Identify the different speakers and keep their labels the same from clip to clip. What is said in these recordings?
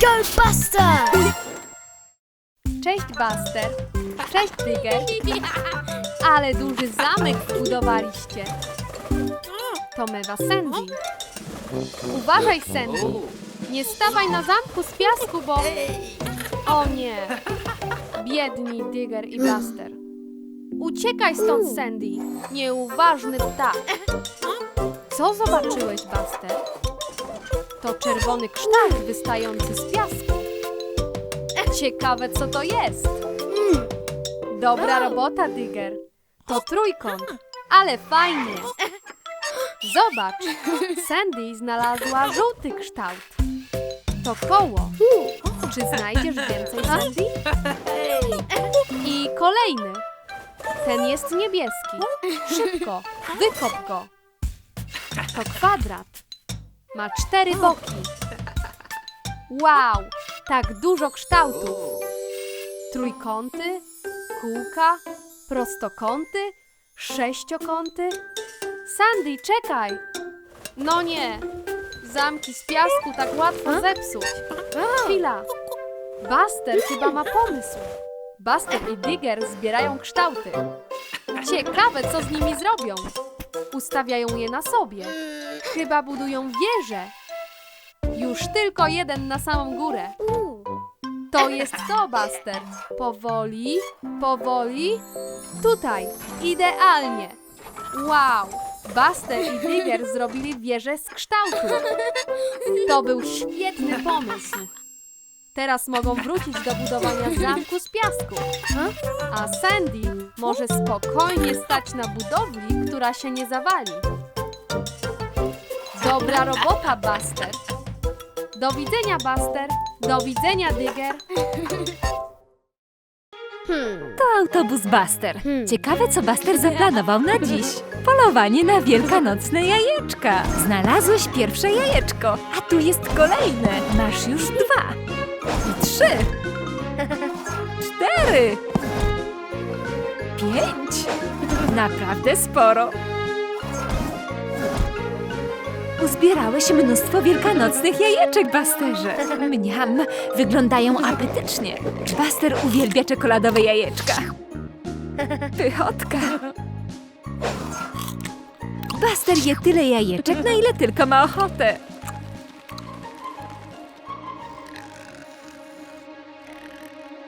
Speaker 1: Go Buster!
Speaker 2: Cześć Buster. Cześć Digger. Ale duży zamek zbudowaliście. To mewa Sandy. Uważaj Sandy. Nie stawaj na zamku z piasku, bo... O nie. Biedni Digger i Buster. Uciekaj stąd Sandy. Nieuważny ptak. Co zobaczyłeś Buster? To czerwony kształt wystający z piasku. Ciekawe, co to jest. Dobra robota, Digger. To trójkąt, ale fajnie. Zobacz, Sandy znalazła żółty kształt. To koło. Czy znajdziesz więcej, Sandy? I kolejny. Ten jest niebieski. Szybko, wykop go. To kwadrat. Ma cztery boki. Wow, tak dużo kształtów. Trójkąty, kółka, prostokąty, sześciokąty. Sandy, czekaj! No nie, zamki z piasku tak łatwo zepsuć. Chwila, Buster chyba ma pomysł. Buster i Digger zbierają kształty. Ciekawe, co z nimi zrobią. Ustawiają je na sobie. Chyba budują wieżę. Już tylko jeden na samą górę. To jest to, Buster. Powoli, powoli. Tutaj, idealnie. Wow! Buster i Digger zrobili wieżę z kształtu. To był świetny pomysł. Teraz mogą wrócić do budowania zamku z piasku. A Sandy może spokojnie stać na budowli, która się nie zawali. Dobra robota, Buster. Do widzenia, Buster. Do widzenia, Digger.
Speaker 3: To autobus Buster. Ciekawe, co Buster zaplanował na dziś. Polowanie na wielkanocne jajeczka. Znalazłeś pierwsze jajeczko, a tu jest kolejne. Masz już dwa. I trzy. Cztery. Pięć. Naprawdę sporo. Uzbierałeś mnóstwo wielkanocnych jajeczek, Busterze. Mniam, wyglądają apetycznie. Czy Buster uwielbia czekoladowe jajeczka? Pychotka. Buster je tyle jajeczek, na ile tylko ma ochotę.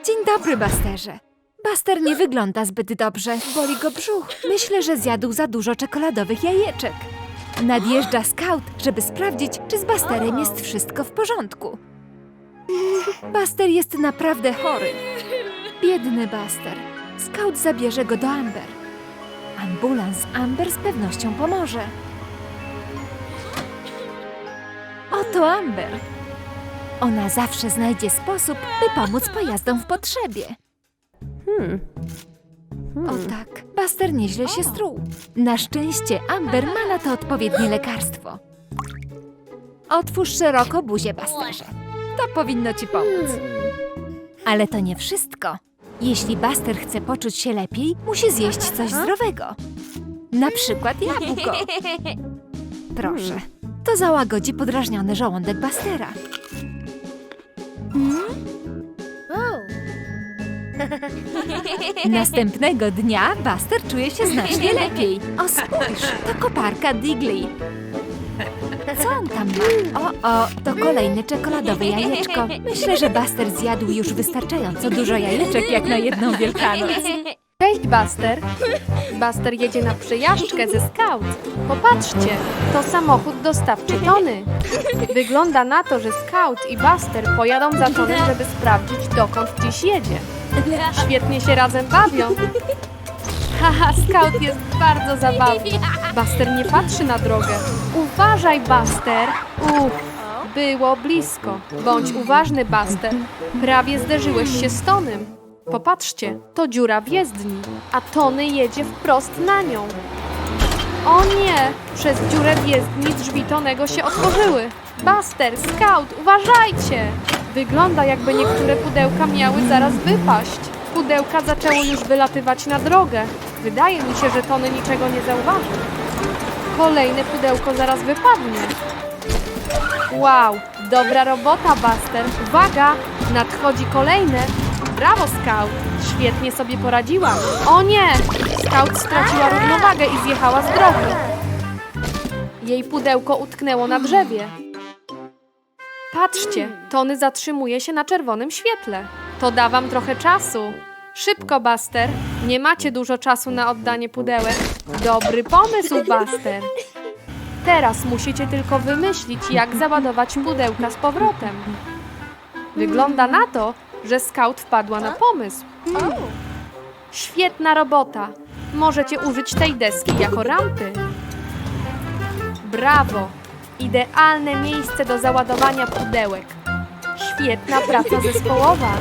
Speaker 3: Dzień dobry, Busterze. Buster nie wygląda zbyt dobrze. Boli go brzuch. Myślę, że zjadł za dużo czekoladowych jajeczek. Nadjeżdża scout, żeby sprawdzić, czy z Busterem jest wszystko w porządku. Buster jest naprawdę chory. Biedny Buster. Scout zabierze go do Amber. Ambulans Amber z pewnością pomoże. Oto Amber. Ona zawsze znajdzie sposób, by pomóc pojazdom w potrzebie. O tak, Buster nieźle się struł. Na szczęście Amber ma na to odpowiednie lekarstwo. Otwórz szeroko buzię, Busterze. To powinno ci pomóc. Ale to nie wszystko. Jeśli Buster chce poczuć się lepiej, musi zjeść coś zdrowego. Na przykład jabłko. Proszę. To załagodzi podrażniony żołądek Bustera. Następnego dnia Buster czuje się znacznie lepiej. O, spójrz, to koparka Digley. Co on tam ma? O, o, to kolejne czekoladowe jajeczko. Myślę, że Buster zjadł już wystarczająco dużo jajeczek jak na jedną Wielkanoc.
Speaker 2: Cześć, Buster. Buster jedzie na przejażdżkę ze Scout. Popatrzcie, to samochód dostawczy Tony. Wygląda na to, że Scout i Buster pojadą za Tonym, żeby sprawdzić, dokąd dziś jedzie. Świetnie się razem bawią. Haha, Scout jest bardzo zabawny. Buster nie patrzy na drogę. Uważaj, Buster. Uff, było blisko. Bądź uważny, Buster. Prawie zderzyłeś się z Tonym. Popatrzcie, to dziura w jezdni, a Tony jedzie wprost na nią. O nie! Przez dziurę w jezdni drzwi Tonego się otworzyły. Buster, Scout, uważajcie! Wygląda jakby niektóre pudełka miały zaraz wypaść. Pudełka zaczęło już wylatywać na drogę. Wydaje mi się, że Tony niczego nie zauważy. Kolejne pudełko zaraz wypadnie. Wow, dobra robota, Buster. Uwaga, nadchodzi kolejne. Brawo, Scout. Świetnie sobie poradziła. O nie! Scout straciła równowagę i zjechała z drogi. Jej pudełko utknęło na drzewie. Patrzcie, Tony zatrzymuje się na czerwonym świetle. To da wam trochę czasu. Szybko, Buster. Nie macie dużo czasu na oddanie pudełek. Dobry pomysł, Buster. Teraz musicie tylko wymyślić, jak załadować pudełka z powrotem. Wygląda na to, że Scout wpadła na pomysł. Świetna robota. Możecie użyć tej deski jako rampy. Brawo! Idealne miejsce do załadowania pudełek. Świetna praca zespołowa.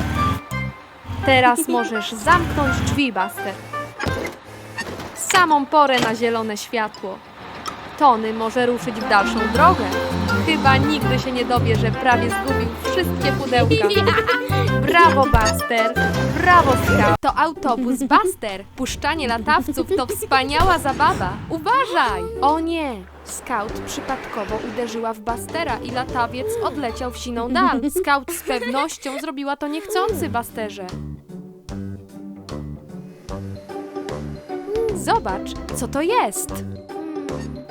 Speaker 2: Teraz możesz zamknąć drzwi, Buster. Samą porę na zielone światło. Tony może ruszyć w dalszą drogę. Chyba nigdy się nie dowie, że prawie zgubił wszystkie pudełka. Brawo, Buster! Brawo, Scout! To autobus Buster! Puszczanie latawców to wspaniała zabawa! Uważaj! O nie! Scout przypadkowo uderzyła w Bustera i latawiec odleciał w siną dal. Scout z pewnością zrobiła to niechcący, Busterze. Zobacz, co to jest!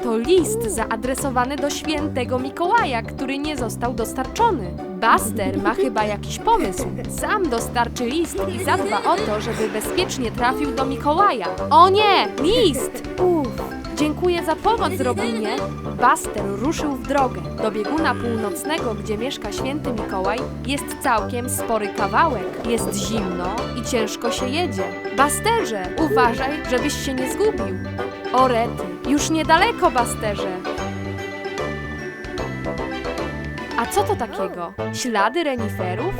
Speaker 2: To list zaadresowany do świętego Mikołaja, który nie został dostarczony. Buster ma chyba jakiś pomysł. Sam dostarczy list i zadba o to, żeby bezpiecznie trafił do Mikołaja. O nie! List! Uff. Dziękuję za pomoc, Robinie. Buster ruszył w drogę. Do bieguna północnego, gdzie mieszka święty Mikołaj, jest całkiem spory kawałek. Jest zimno i ciężko się jedzie. Busterze, uważaj, żebyś się nie zgubił. O już niedaleko, Busterze. A co to takiego? Ślady reniferów?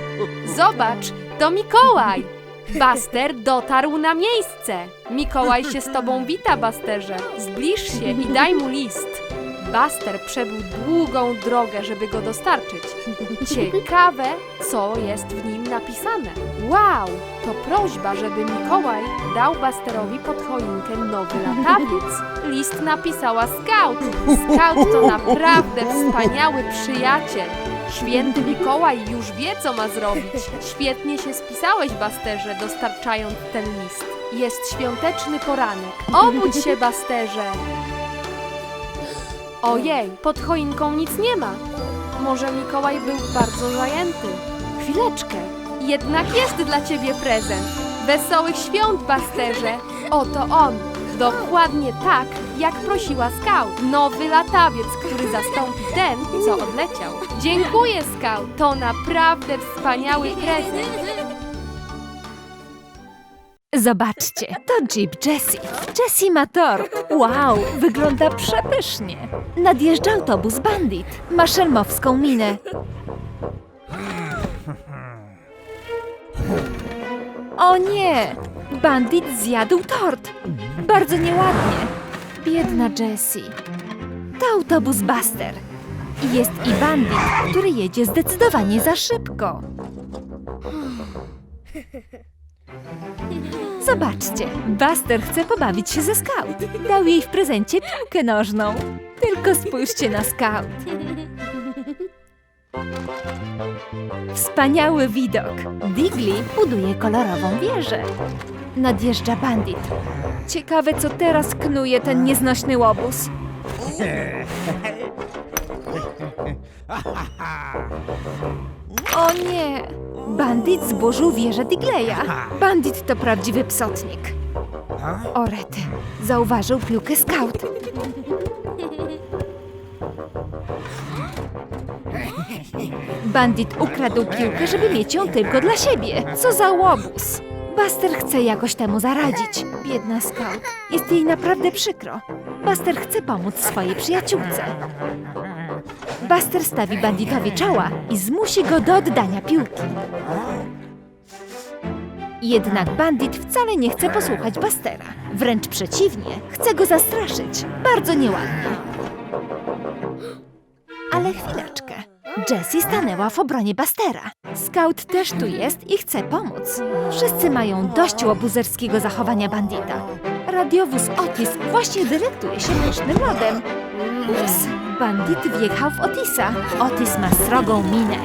Speaker 2: Zobacz, to Mikołaj! Buster dotarł na miejsce. Mikołaj się z tobą wita, Busterze. Zbliż się i daj mu list. Buster przebył długą drogę, żeby go dostarczyć. Ciekawe, co jest w nim napisane. Wow, to prośba, żeby Mikołaj dał Busterowi pod choinkę nowy latawiec. List napisała Scout. Scout to naprawdę wspaniały przyjaciel. Święty Mikołaj już wie, co ma zrobić. Świetnie się spisałeś, Basterze, dostarczając ten list. Jest świąteczny poranek. Obudź się, Basterze! Ojej, pod choinką nic nie ma. Może Mikołaj był bardzo zajęty. Chwileczkę, jednak jest dla ciebie prezent. Wesołych świąt, Basterze! Oto on. Dokładnie tak, jak prosiła Scout. Nowy latawiec, który zastąpi ten, co odleciał. Dziękuję, Scout. To naprawdę wspaniały prezent.
Speaker 3: Zobaczcie, to Jeep Jessie. Jessie ma tort. Wow, wygląda przepysznie. Nadjeżdża autobus Bandit. Ma szelmowską minę. O nie! Bandit zjadł tort. Bardzo nieładnie. Biedna Jessie. To autobus Buster. Jest i Bandit, który jedzie zdecydowanie za szybko. Zobaczcie, Buster chce pobawić się ze Scout. Dał jej w prezencie piłkę nożną. Tylko spójrzcie na Scout. Wspaniały widok. Digli buduje kolorową wieżę. Nadjeżdża bandit. Ciekawe, co teraz knuje ten nieznośny łobuz. O nie! Bandit zburzył wieżę Digleya. Bandit to prawdziwy psotnik. O rety, zauważył piłkę scout. Bandit ukradł piłkę, żeby mieć ją tylko dla siebie. Co za łobuz! Buster chce jakoś temu zaradzić. Biedna scout. Jest jej naprawdę przykro. Buster chce pomóc swojej przyjaciółce. Buster stawi banditowi czoła i zmusi go do oddania piłki. Jednak bandit wcale nie chce posłuchać Bustera. Wręcz przeciwnie, chce go zastraszyć. Bardzo nieładnie. Ale chwileczkę. Jessie stanęła w obronie Bustera. Scout też tu jest i chce pomóc. Wszyscy mają dość łobuzerskiego zachowania bandita. Radiowóz Otis właśnie dylektuje się pysznym lodem. Ups, Bandit wjechał w Otisa. Otis ma srogą minę.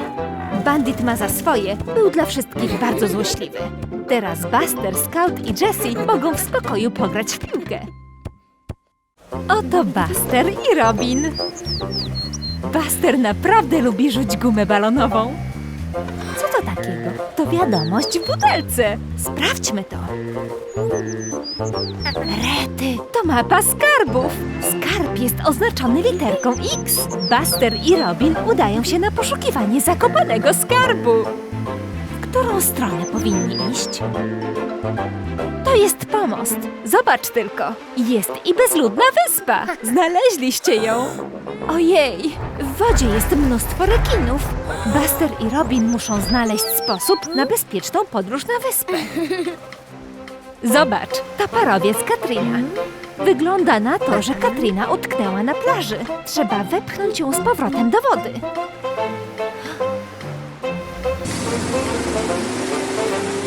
Speaker 3: Bandit ma za swoje, był dla wszystkich bardzo złośliwy. Teraz Buster, Scout i Jessie mogą w spokoju pograć w piłkę. Oto Buster i Robin. Buster naprawdę lubi rzuć gumę balonową. Takiego? To wiadomość w butelce. Sprawdźmy to. Rety, to mapa skarbów. Skarb jest oznaczony literką X. Buster i Robin udają się na poszukiwanie zakopanego skarbu. W którą stronę powinni iść? To jest pomost. Zobacz tylko. Jest i bezludna wyspa. Znaleźliście ją. Ojej, w wodzie jest mnóstwo rekinów. Buster i Robin muszą znaleźć sposób na bezpieczną podróż na wyspę. Zobacz, to parowiec Katrina. Wygląda na to, że Katrina utknęła na plaży. Trzeba wepchnąć ją z powrotem do wody.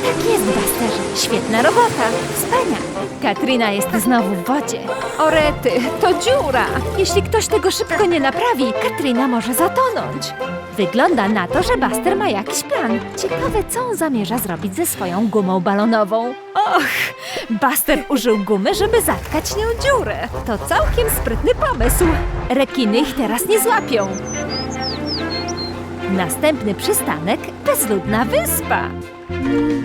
Speaker 3: Tak jest, Busterze. Świetna robota. Wspaniale. Katrina jest znowu w wodzie. Orety, to dziura. Jeśli ktoś tego szybko nie naprawi, Katrina może zatonąć. Wygląda na to, że Buster ma jakiś plan. Ciekawe, co on zamierza zrobić ze swoją gumą balonową. Och, Buster użył gumy, żeby zatkać nią dziurę. To całkiem sprytny pomysł. Rekiny ich teraz nie złapią. Następny przystanek bezludna wyspa.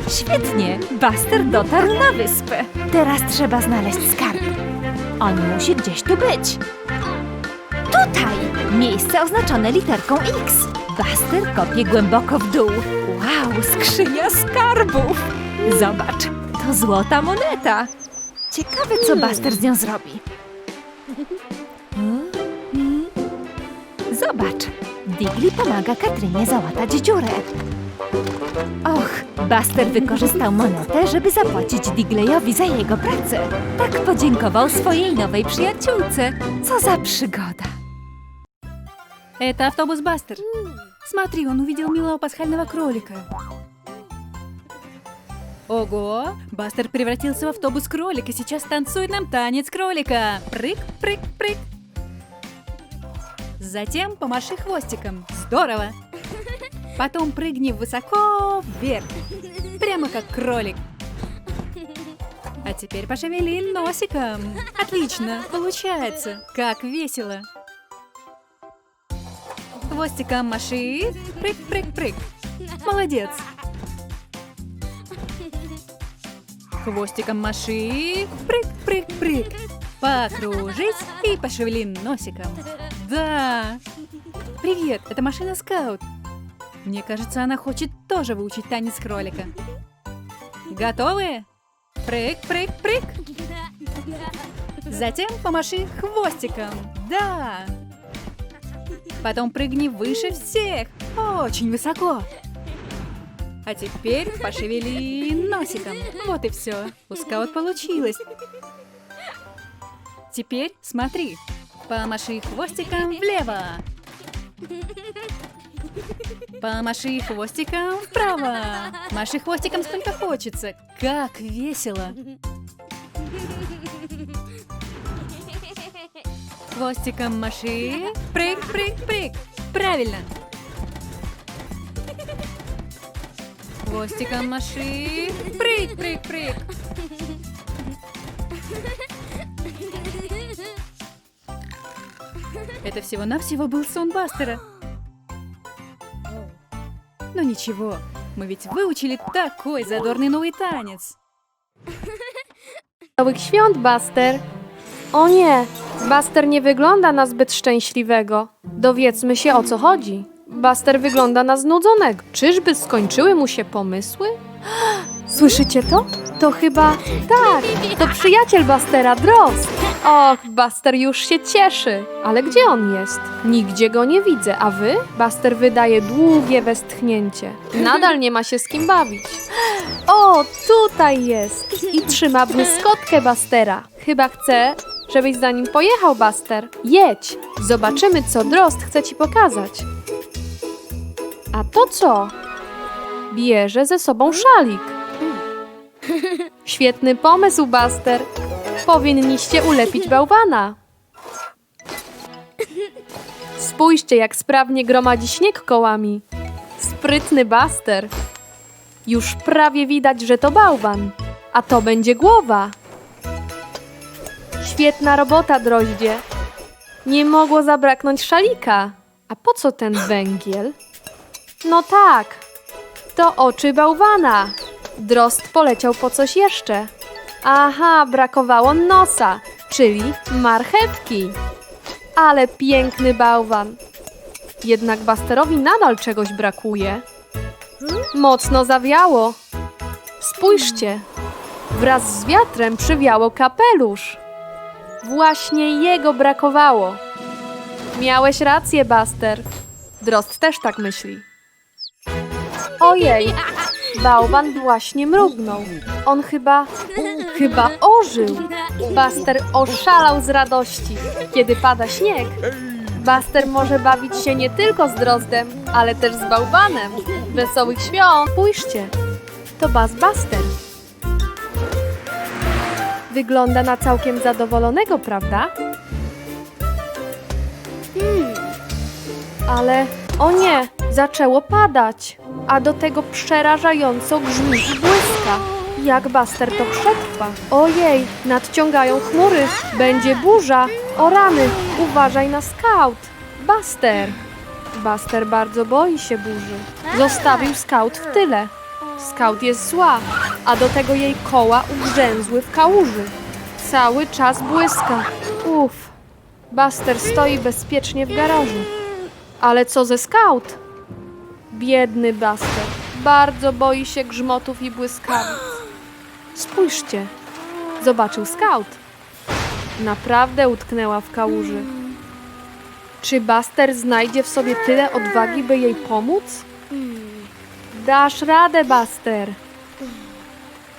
Speaker 3: Świetnie, Buster dotarł na wyspę. Teraz trzeba znaleźć skarb. On musi gdzieś tu być. Tutaj! Miejsce oznaczone literką X. Buster kopie głęboko w dół. Wow, skrzynia skarbów! Zobacz, to złota moneta. Ciekawe, co Buster z nią zrobi. Zobacz, Digli pomaga Katrynie załatać dziurę. Och, Buster wykorzystał monetę, żeby zapłacić Digleyowi za jego pracę. Tak podziękował swojej nowej przyjaciółce. Co za przygoda.
Speaker 4: Это автобус Бастер. Смотри, он увидел милого пасхального кролика. Ого! Бастер превратился в автобус кролик и сейчас танцует нам танец кролика. Прыг, прыг, прыг. Затем помаши хвостиком. Здорово! Потом прыгни высоко вверх. Прямо как кролик. А теперь пошевели носиком. Отлично, получается. Как весело. Хвостиком маши. Прыг, прыг, прыг. Молодец. Хвостиком маши. Прыг, прыг, прыг. Покружись и пошевели носиком. Да. Привет, это машина Скаут. Мне кажется, она хочет тоже выучить танец кролика. Готовы? Прыг, прыг, прыг. Затем помаши хвостиком. Да. Потом прыгни выше всех. Очень высоко. А теперь пошевели носиком. Вот и все. У скаут получилось. Теперь смотри. Помаши хвостиком влево. Помаши хвостиком вправо. Маши хвостиком сколько хочется. Как весело. Хвостиком маши. Прыг, прыг, прыг. Правильно. Хвостиком маши. Прыг, прыг, прыг. Это всего-навсего был сон Бастера. Но ничего, мы ведь выучили такой задорный новый танец.
Speaker 2: Wesołych świąt, Buster. O nie, Buster nie wygląda na zbyt szczęśliwego. Dowiedzmy się o co chodzi. Buster wygląda na znudzonego. Czyżby skończyły mu się pomysły? Słyszycie to? To chyba... Tak, to przyjaciel Bustera, Drost. Och, Buster już się cieszy. Ale gdzie on jest? Nigdzie go nie widzę, a wy? Buster wydaje długie westchnięcie. Nadal nie ma się z kim bawić. O, tutaj jest! I trzyma błyskotkę Bustera. Chyba chce, żebyś za nim pojechał, Buster. Jedź! Zobaczymy, co Drost chce ci pokazać. A to co? Bierze ze sobą szalik. Świetny pomysł, Buster. Powinniście ulepić bałwana. Spójrzcie, jak sprawnie gromadzi śnieg kołami. Sprytny Buster. Już prawie widać, że to bałwan. A to będzie głowa. Świetna robota, droździe. Nie mogło zabraknąć szalika. A po co ten węgiel? No tak, to oczy bałwana. Drost poleciał po coś jeszcze. Aha, brakowało nosa, czyli marchewki. Ale piękny bałwan. Jednak Busterowi nadal czegoś brakuje. Mocno zawiało. Spójrzcie, wraz z wiatrem przywiało kapelusz. Właśnie jego brakowało. Miałeś rację, Buster. Drost też tak myśli. Ojej, bałwan właśnie mrugnął. On chyba, chyba ożył. Buster oszalał z radości, kiedy pada śnieg. Buster może bawić się nie tylko z drozdem, ale też z bałwanem. Wesołych świąt! Spójrzcie, to Buzz Buster. Wygląda na całkiem zadowolonego, prawda? Ale o nie, zaczęło padać, a do tego przerażająco grzmi i błyska. Jak Buster to przetrwa? Ojej, nadciągają chmury, będzie burza. O rany, uważaj na scout. Buster. Buster bardzo boi się burzy. Zostawił scout w tyle. Scout jest zła, a do tego jej koła ugrzęzły w kałuży. Cały czas błyska. Uff. Buster stoi bezpiecznie w garażu. Ale co ze scout? Biedny Buster. Bardzo boi się grzmotów i błyskawic. Spójrzcie. Zobaczył scout. Naprawdę utknęła w kałuży. Czy Buster znajdzie w sobie tyle odwagi, by jej pomóc? Dasz radę, Buster.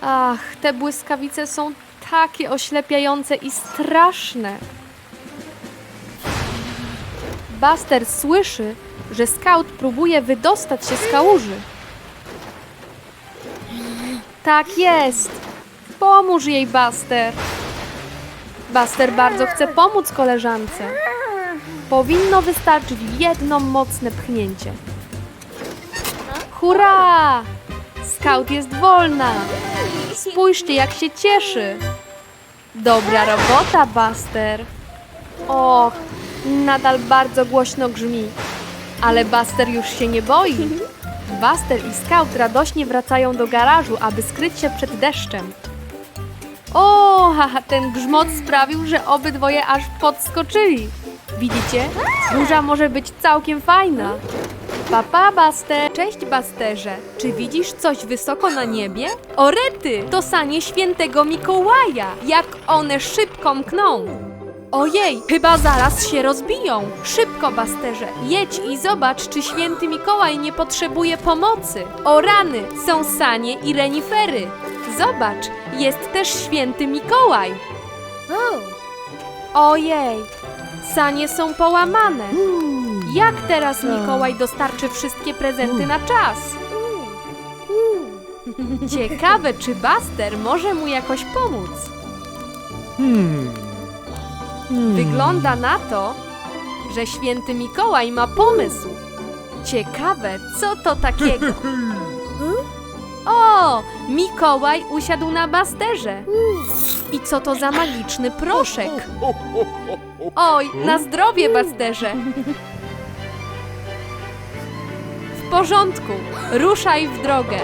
Speaker 2: Ach, te błyskawice są takie oślepiające i straszne. Buster słyszy, że scout próbuje wydostać się z kałuży. Tak jest. Pomóż jej, Buster. Buster bardzo chce pomóc koleżance. Powinno wystarczyć jedno mocne pchnięcie. Hurra! Scout jest wolna. Spójrzcie, jak się cieszy. Dobra robota, Buster. Och, nadal bardzo głośno grzmi. Ale Buster już się nie boi. Buster i Scout radośnie wracają do garażu, aby skryć się przed deszczem. O, haha, ten grzmot sprawił, że obydwoje aż podskoczyli. Widzicie? Burza może być całkiem fajna. Papa, Buster! Cześć, Busterze! Czy widzisz coś wysoko na niebie? O rety! To sanie świętego Mikołaja! Jak one szybko mkną! Ojej, chyba zaraz się rozbiją. Szybko, Basterze, jedź i zobacz, czy święty Mikołaj nie potrzebuje pomocy. O rany, są sanie i renifery. Zobacz, jest też święty Mikołaj. Ojej, sanie są połamane. Jak teraz Mikołaj dostarczy wszystkie prezenty na czas? Ciekawe, czy Buster może mu jakoś pomóc. Wygląda na to, że święty Mikołaj ma pomysł. Ciekawe, co to takiego? O, Mikołaj usiadł na basterze. I co to za magiczny proszek? Oj, na zdrowie, basterze. W porządku, ruszaj w drogę.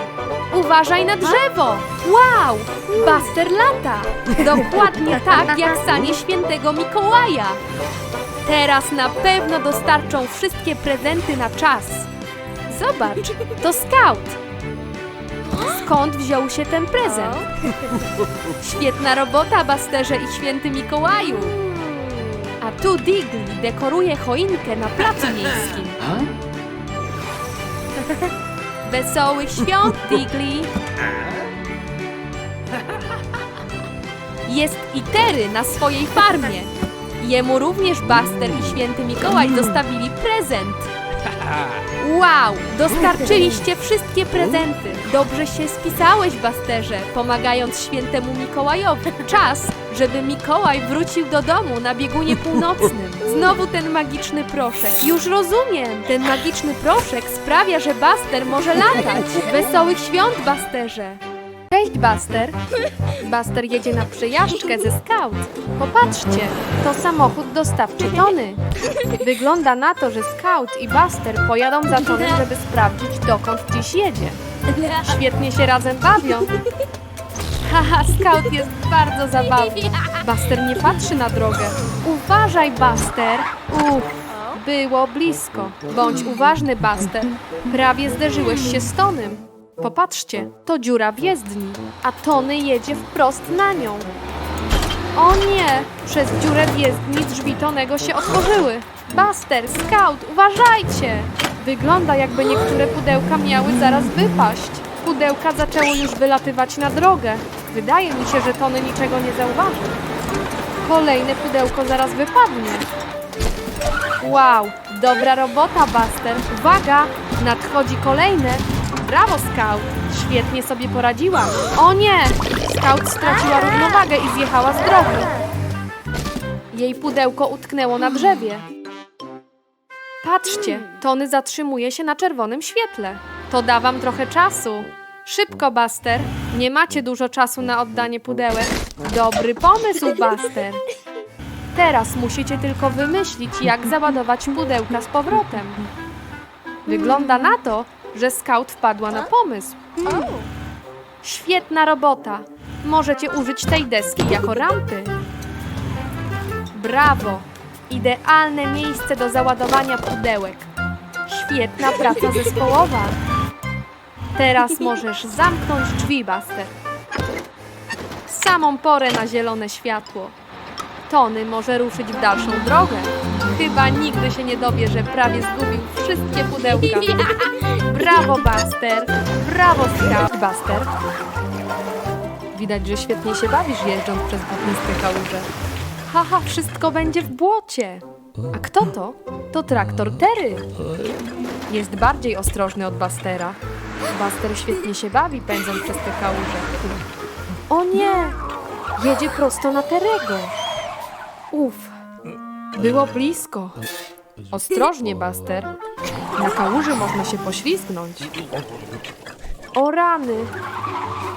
Speaker 2: Uważaj na drzewo! Wow! Buster lata! Dokładnie tak jak sanie świętego Mikołaja. Teraz na pewno dostarczą wszystkie prezenty na czas. Zobacz, to scout. Skąd wziął się ten prezent? Świetna robota, Basterze i święty Mikołaju. A tu Digli dekoruje choinkę na placu miejskim. Wesołych świąt, Digli! Jest i Tery na swojej farmie. Jemu również Buster i święty Mikołaj dostawili prezent. Wow, dostarczyliście wszystkie prezenty. Dobrze się spisałeś, Basterze, pomagając świętemu Mikołajowi. Czas, żeby Mikołaj wrócił do domu na biegunie północnym. Znowu ten magiczny proszek. Już rozumiem. Ten magiczny proszek sprawia, że Buster może latać. Wesołych świąt, Busterze. Cześć, Buster. Buster jedzie na przejażdżkę ze Scout. Popatrzcie, to samochód dostawczy Tony. Wygląda na to, że Scout i Buster pojadą za Tony, żeby sprawdzić, dokąd dziś jedzie. Świetnie się razem bawią. Haha, Scout jest bardzo zabawny. Buster nie patrzy na drogę. Uważaj, Buster. Uff, było blisko. Bądź uważny, Buster. Prawie zderzyłeś się z Tonym. Popatrzcie, to dziura w jezdni, a Tony jedzie wprost na nią. O nie! Przez dziurę w jezdni drzwi Tonego się otworzyły. Buster, Scout, uważajcie! Wygląda jakby niektóre pudełka miały zaraz wypaść. Pudełka zaczęło już wylatywać na drogę. Wydaje mi się, że Tony niczego nie zauważy. Kolejne pudełko zaraz wypadnie. Wow, dobra robota, Buster. Uwaga, nadchodzi kolejne. Brawo, Scout. Świetnie sobie poradziłaś. O nie! Scout straciła równowagę i zjechała z drogi. Jej pudełko utknęło na drzewie. Patrzcie, Tony zatrzymuje się na czerwonym świetle. To da wam trochę czasu. Szybko, Buster. Nie macie dużo czasu na oddanie pudełek. Dobry pomysł, Buster. Teraz musicie tylko wymyślić, jak załadować pudełka z powrotem. Wygląda na to, że Scout wpadła na pomysł. Świetna robota. Możecie użyć tej deski jako rampy. Brawo! Idealne miejsce do załadowania pudełek. Świetna praca zespołowa. Teraz możesz zamknąć drzwi, Buster. W samą porę na zielone światło. Tony może ruszyć w dalszą drogę. Chyba nigdy się nie dowie, że prawie zgubił wszystkie pudełka. Brawo, Buster! Brawo, Scout! Buster! Widać, że świetnie się bawisz jeżdżąc przez błotniste kałuże. Haha, wszystko będzie w błocie. A kto to? To traktor Terry. Jest bardziej ostrożny od Bustera. Buster świetnie się bawi pędząc przez te kałuże. O nie! Jedzie prosto na Terego. Uf, było blisko. Ostrożnie, Buster. Na kałuży można się poślizgnąć. O rany!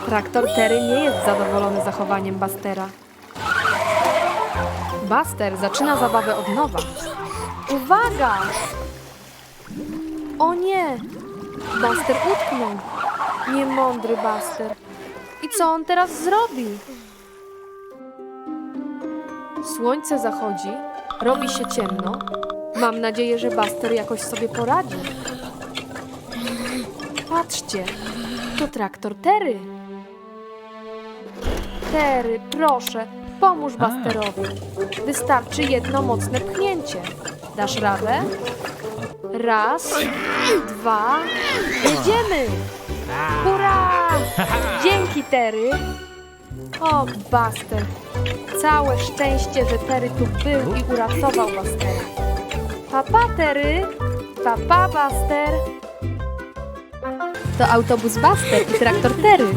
Speaker 2: Traktor Terry nie jest zadowolony zachowaniem Bustera. Buster zaczyna zabawę od nowa. Uwaga! O nie! Buster utknął. Niemądry Buster. I co on teraz zrobi? Słońce zachodzi, robi się ciemno. Mam nadzieję, że Buster jakoś sobie poradzi. Patrzcie, to traktor Terry. Terry, proszę, pomóż Busterowi. Wystarczy jedno mocne pchnięcie. Dasz radę? Raz, dwa, jedziemy! Hurra! Dzięki, Terry! O, Buster! Całe szczęście, że Terry tu był i uratował Bustera. Papa, Terry! Papa, Buster! To autobus Buster i traktor Terry.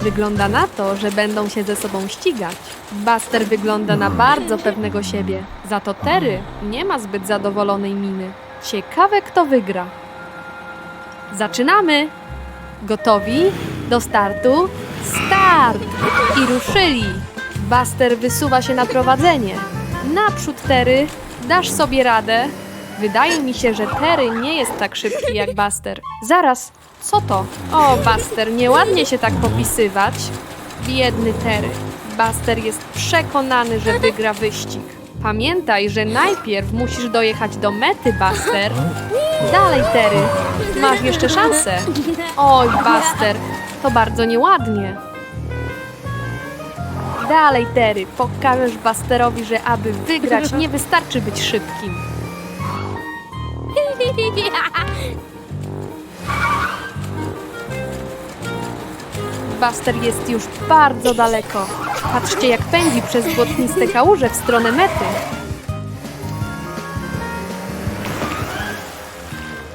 Speaker 2: Wygląda na to, że będą się ze sobą ścigać. Buster wygląda na bardzo pewnego siebie. Za to Terry nie ma zbyt zadowolonej miny. Ciekawe, kto wygra. Zaczynamy! Gotowi? Do startu? Start! I ruszyli! Buster wysuwa się na prowadzenie. Naprzód, Terry! Dasz sobie radę? Wydaje mi się, że Terry nie jest tak szybki jak Buster. Zaraz, co to? O, Buster, nieładnie się tak popisywać. Biedny Terry. Buster jest przekonany, że wygra wyścig. Pamiętaj, że najpierw musisz dojechać do mety, Buster. Dalej, Terry. Masz jeszcze szansę. Oj, Buster, to bardzo nieładnie. Dalej, Terry. Pokażesz Busterowi, że aby wygrać, nie wystarczy być szybkim. Buster jest już bardzo daleko. Patrzcie, jak pędzi przez błotniste kałuże w stronę mety.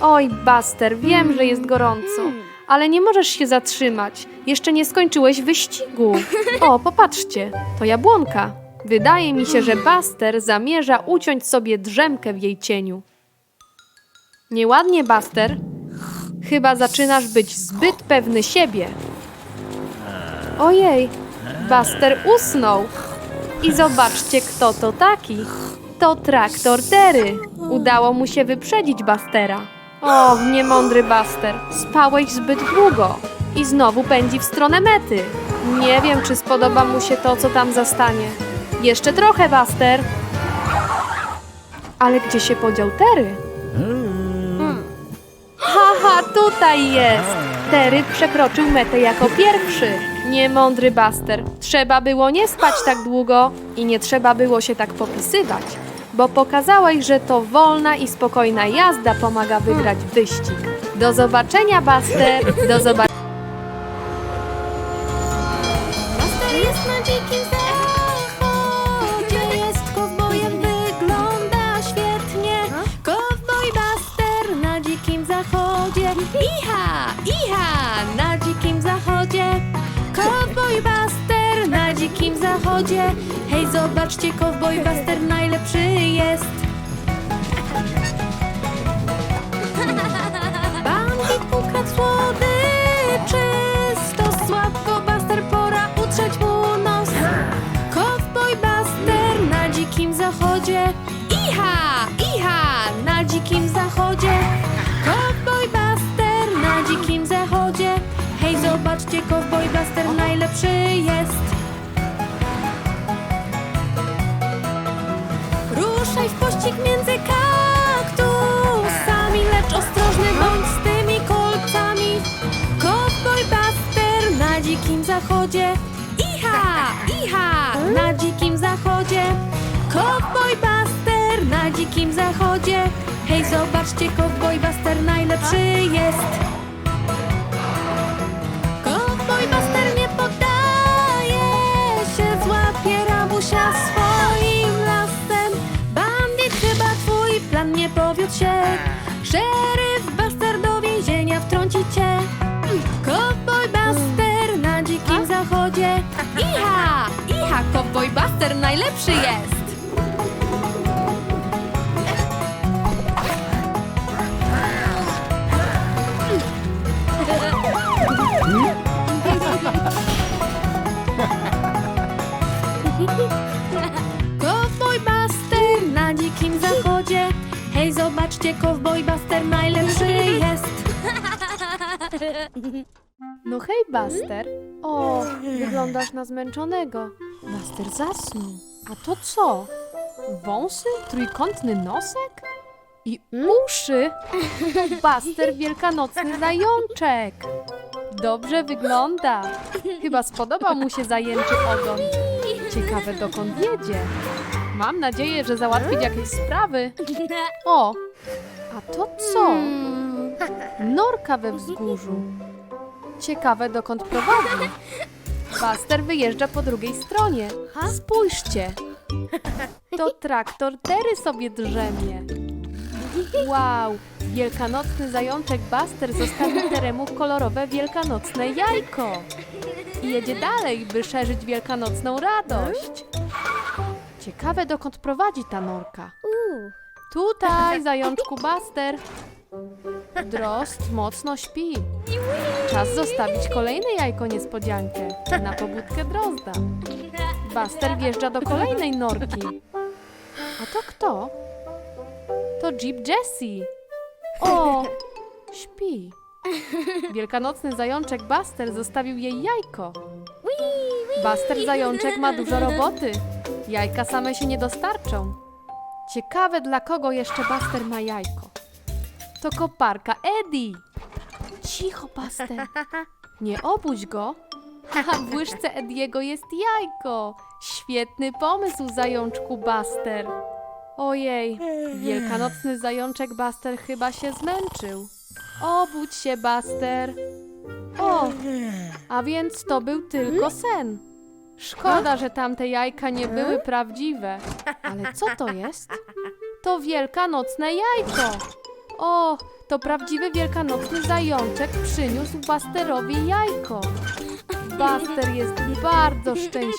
Speaker 2: Oj, Buster, wiem, że jest gorąco, ale nie możesz się zatrzymać. Jeszcze nie skończyłeś wyścigu. O, popatrzcie, to jabłonka. Wydaje mi się, że Buster zamierza uciąć sobie drzemkę w jej cieniu. Nieładnie, Buster. Chyba zaczynasz być zbyt pewny siebie. Ojej, Buster usnął. I zobaczcie, kto to taki. To traktor Terry. Udało mu się wyprzedzić Bustera. O, niemądry Buster. Spałeś zbyt długo. I znowu pędzi w stronę mety. Nie wiem, czy spodoba mu się to, co tam zastanie. Jeszcze trochę, Buster. Ale gdzie się podział Terry? Haha, tutaj jest! Terry przekroczył metę jako pierwszy. Niemądry Buster. Trzeba było nie spać tak długo i nie trzeba było się tak popisywać, bo pokazałeś, że to wolna i spokojna jazda pomaga wygrać wyścig. Do zobaczenia, Buster! Do zobaczenia!
Speaker 1: Buster jest na zachodzie. Hej, zobaczcie, kowboj Buster najlepszy jest. Bandit ukradł słodyczy To słabko Buster, pora utrzeć mu nos. Buster na dzikim zachodzie. Iha, iha, na dzikim zachodzie. Cowboy Buster na dzikim zachodzie. Hej, zobaczcie, Cowboy Buster najlepszy jest Ruszaj w pościg między kaktusami, lecz ostrożny bądź z tymi kolcami. Cowboy Buster na dzikim zachodzie. Iha, iha, na dzikim zachodzie. Cowboy Buster na dzikim zachodzie. Hej, zobaczcie, Cowboy Buster najlepszy jest. Najlepszy jest. Cowboy Buster na dzikim zachodzie. Hej, zobaczcie, Cowboy Buster najlepszy jest.
Speaker 2: No hej, Buster. O, wyglądasz na zmęczonego. Buster zasnął. A to co? Wąsy? Trójkątny nosek? I uszy? To Buster wielkanocny zajączek. Dobrze wygląda. Chyba spodobał mu się zajęczy ogon. Ciekawe dokąd jedzie. Mam nadzieję, że załatwić jakieś sprawy. O, a to co? Norka we wzgórzu. Ciekawe dokąd prowadzi. Buster wyjeżdża po drugiej stronie. Spójrzcie. To traktor Tery sobie drzemie. Wow, wielkanocny zajączek Buster zostawił Teremu kolorowe wielkanocne jajko. I jedzie dalej, by szerzyć wielkanocną radość. Ciekawe dokąd prowadzi ta norka. Tutaj, zajączku Buster. Drost mocno śpi. Czas zostawić kolejne jajko niespodziankę na pobudkę drozda. Buster wjeżdża do kolejnej norki. A to kto? To Jeep Jessie. O, śpi. Wielkanocny zajączek Buster zostawił jej jajko. Buster zajączek ma dużo roboty. Jajka same się nie dostarczą. Ciekawe dla kogo jeszcze Buster ma jajko. To koparka Eddie. Cicho, Buster. Nie obudź go. A w łyżce Ediego jest jajko. Świetny pomysł, zajączku Buster. Ojej, wielkanocny zajączek Buster chyba się zmęczył. Obudź się, Buster. O, a więc to był tylko sen. Szkoda, że tamte jajka nie były prawdziwe. Ale co to jest? To wielkanocne jajko. O, to prawdziwy wielkanocny zajączek przyniósł Busterowi jajko. Buster jest bardzo szczęśliwy.